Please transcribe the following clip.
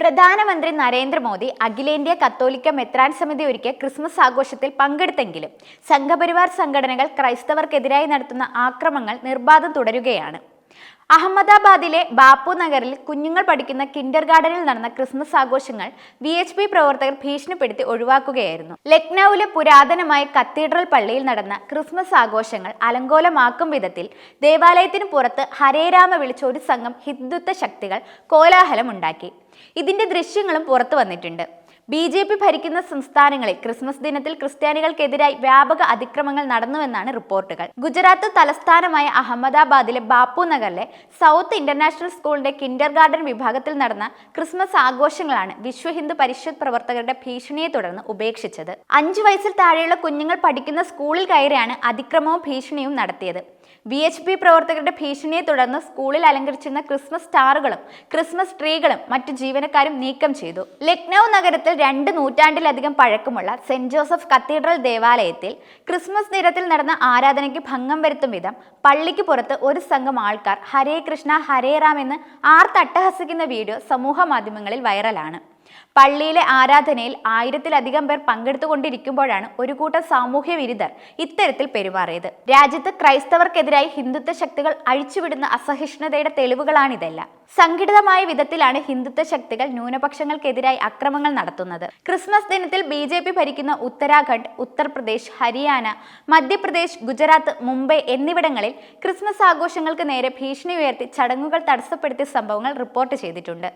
പ്രധാനമന്ത്രി നരേന്ദ്രമോദി അഖിലേന്ത്യാ കത്തോലിക്ക മെത്രാൻ സമിതി ഒരുക്കിയ ക്രിസ്മസ് ആഘോഷത്തിൽ പങ്കെടുത്തെങ്കിലും സംഘപരിവാർ സംഘടനകൾ ക്രൈസ്തവർക്കെതിരായി നടത്തുന്ന ആക്രമങ്ങൾ നിർബാധം തുടരുകയാണ്. അഹമ്മദാബാദിലെ ബാപ്പു നഗറിൽ കുഞ്ഞുങ്ങൾ പഠിക്കുന്ന കിൻഡർ ഗാർഡനിൽ നടന്ന ക്രിസ്മസ് ആഘോഷങ്ങൾ വി എച്ച് പി പ്രവർത്തകർ ഭീഷണിപ്പെടുത്തി ഒഴിവാക്കുകയായിരുന്നു. ലക്നൌവിലെ പുരാതനമായ കത്തീഡ്രൽ പള്ളിയിൽ നടന്ന ക്രിസ്മസ് ആഘോഷങ്ങൾ അലങ്കോലമാക്കും വിധത്തിൽ ദേവാലയത്തിന് പുറത്ത് ഹരേരാമ വിളിച്ച ഒരു സംഘം ഹിന്ദുത്വ ശക്തികൾ കോലാഹലമുണ്ടാക്കി. ഇതിന്റെ ദൃശ്യങ്ങളും പുറത്തു വന്നിട്ടുണ്ട്. ബി ജെ പി ഭരിക്കുന്ന സംസ്ഥാനങ്ങളിൽ ക്രിസ്മസ് ദിനത്തിൽ ക്രിസ്ത്യാനികൾക്കെതിരായി വ്യാപക അതിക്രമങ്ങൾ നടന്നുവെന്നാണ് റിപ്പോർട്ടുകൾ. ഗുജറാത്ത് തലസ്ഥാനമായ അഹമ്മദാബാദിലെ ബാപ്പു നഗറിലെ സൗത്ത് ഇന്റർനാഷണൽ സ്കൂളിന്റെ കിൻഡർ ഗാർഡൻ വിഭാഗത്തിൽ നടന്ന ക്രിസ്മസ് ആഘോഷങ്ങളാണ് വിശ്വ ഹിന്ദു പരിഷത്ത് പ്രവർത്തകരുടെ ഭീഷണിയെ തുടർന്ന് ഉപേക്ഷിച്ചത്. അഞ്ചു വയസ്സിൽ താഴെയുള്ള കുഞ്ഞുങ്ങൾ പഠിക്കുന്ന സ്കൂളിൽ കയറിയാണ് അതിക്രമവും ഭീഷണിയും നടത്തിയത്. വി എച്ച് പി പ്രവർത്തകരുടെ ഭീഷണിയെ തുടർന്ന് സ്കൂളിൽ അലങ്കരിച്ചിരുന്ന ക്രിസ്മസ് സ്റ്റാറുകളും ക്രിസ്മസ് ട്രീകളും മറ്റു ജീവനക്കാരും നീക്കം ചെയ്തു. ലക്നൗ നഗരത്തിൽ രണ്ട് നൂറ്റാണ്ടിലധികം പഴക്കമുള്ള സെന്റ് ജോസഫ് കത്തീഡ്രൽ ദേവാലയത്തിൽ ക്രിസ്മസ് ദിനത്തിൽ നടന്ന ആരാധനയ്ക്ക് ഭംഗം വരുത്തും വിധം പള്ളിക്ക് പുറത്ത് ഒരു സംഘം ആൾക്കാർ ഹരേ കൃഷ്ണ ഹരേ റാം എന്ന് ആർത്തട്ടഹസിക്കുന്ന വീഡിയോ സമൂഹ മാധ്യമങ്ങളിൽ വൈറലാണ്. പള്ളിയിലെ ആരാധനയിൽ ആയിരത്തിലധികം പേർ പങ്കെടുത്തുകൊണ്ടിരിക്കുമ്പോഴാണ് ഒരു കൂട്ടം സാമൂഹ്യ വിരുദ്ധർ ഇത്തരത്തിൽ പെരുമാറിയത്. രാജ്യത്ത് ക്രൈസ്തവർക്കെതിരായി ഹിന്ദുത്വ ശക്തികൾ അഴിച്ചുവിടുന്ന അസഹിഷ്ണുതയുടെ തെളിവുകളാണിതെല്ലാം. സംഘടിതമായ വിധത്തിലാണ് ഹിന്ദുത്വ ശക്തികൾ ന്യൂനപക്ഷങ്ങൾക്കെതിരായി അക്രമങ്ങൾ നടത്തുന്നത്. ക്രിസ്മസ് ദിനത്തിൽ ബി ജെ പി ഭരിക്കുന്ന ഉത്തരാഖണ്ഡ് ഉത്തർപ്രദേശ് ഹരിയാന മധ്യപ്രദേശ് ഗുജറാത്ത് മുംബൈ എന്നിവിടങ്ങളിൽ ക്രിസ്മസ് ആഘോഷങ്ങൾക്ക് നേരെ ഭീഷണി ഉയർത്തി ചടങ്ങുകൾ തടസ്സപ്പെടുത്തിയ സംഭവങ്ങൾ റിപ്പോർട്ട് ചെയ്തിട്ടുണ്ട്.